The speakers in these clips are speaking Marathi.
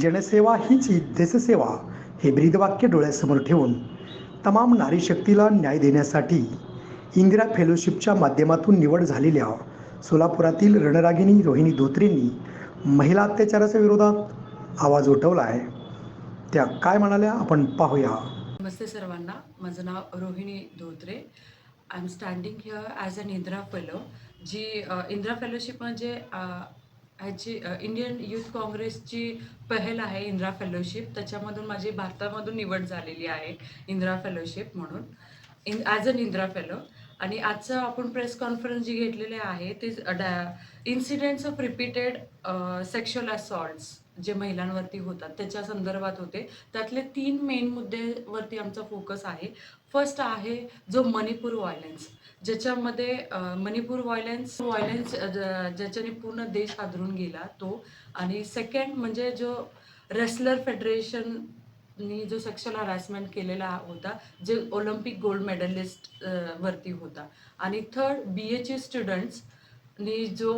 जनसेवा हीच देशसेवा हे ब्रीदवाक्य डोळ्यासमोर ठेवून तमाम नारी शक्तीला न्याय देण्यासाठी इंदिरा फेलोशिपच्या माध्यमातून निवड झालेल्या सोलापुरातील रणरागिणी रोहिणी धोत्रेंनी महिला अत्याचाराच्या विरोधात आवाज उठवला आहे त्या काय म्हणाल्या? आपण पाहूया. नमस्ते सर्वांना. माझं नाव Rohini Dhotre. I am standing here as an Indira fellow G Indira fellowship म्हणजे ह्याची इंडियन युथ काँग्रेसची पहल आहे इंदिरा फेलोशिप त्याच्यामधून माझी भारतामधून निवड झालेली आहे इंदिरा फेलोशिप म्हणून. In as an Indira fellow आणि आजचं आपण प्रेस कॉन्फरन्स जी घेतलेले आहे ते incidents of repeated sexual assaults जे महिलांवरती होतात त्याच्या संदर्भात होते. त्यातले तीन मेन मुद्द्यावरती आमचा फोकस आहे. फर्स्ट आहे जो मणिपूर व्हायलन्स ज्याच्यामध्ये मणिपूर व्हायलन्स व्हायलन्स ज्याच्याने पूर्ण देश हादरून गेला तो. आणि सेकंड म्हणजे जो रेसलर नी जो सेक्शुअल हॅरॅसमेंट केलेला होता जे ऑलिम्पिक गोल्ड मेडलिस्ट वरती होता. आणि थर्ड बी एची स्टुडंट्स नी जो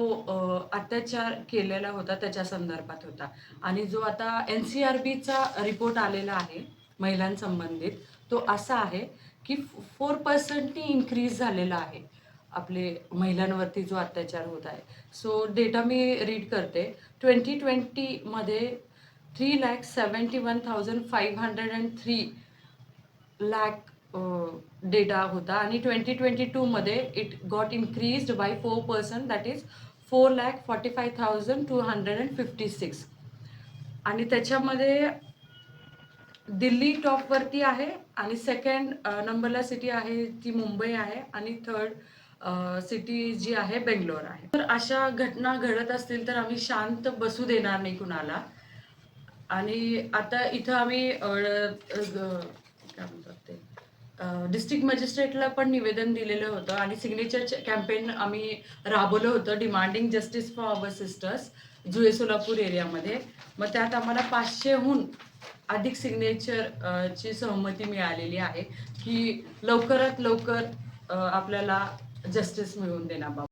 अत्याचार केलेला होता त्याच्या संदर्भात होता. आणि जो आता एन सी आर बीचा रिपोर्ट आलेला आहे महिलांसंबंधित तो असा आहे की फोर पर्सेंटनी इन्क्रीज झालेला आहे आपले महिलांवरती जो अत्याचार होत आहे. सो डेटा मी रीड करते. Twenty ट्वेंटीमध्ये three lakh seventy one thousand five hundred and three lakh data होता. आणि ट्वेंटी ट्वेंटी टूमध्ये it got increased by four percent that is four lakh forty five thousand two hundred and fifty six आणि त्याच्यामध्ये दिल्ली टॉपवरती आहे आणि सेकंड नंबरला सिटी आहे ती मुंबई आहे आणि थर्ड सिटी uh, जी आहे बेंगलोर आहे. तर अशा घटना घडत असतील तर आम्ही शांत बसू देणार नाही कुणाला. आणि आता इथं आम्ही काय म्हणतात ते डिस्ट्रिक्ट मजिस्ट्रेटला पण निवेदन दिलेलं होतं आणि सिग्नेचर कॅम्पेन आम्ही राबवलं होतं demanding justice for our sisters जुए सोलापूर एरियामध्ये मग त्यात आम्हाला पाचशेहून अधिक सिग्नेचर ची सहमती मिळालेली आहे की लवकरात लवकर आपल्याला जस्टिस मिळवून देण्याबाबत.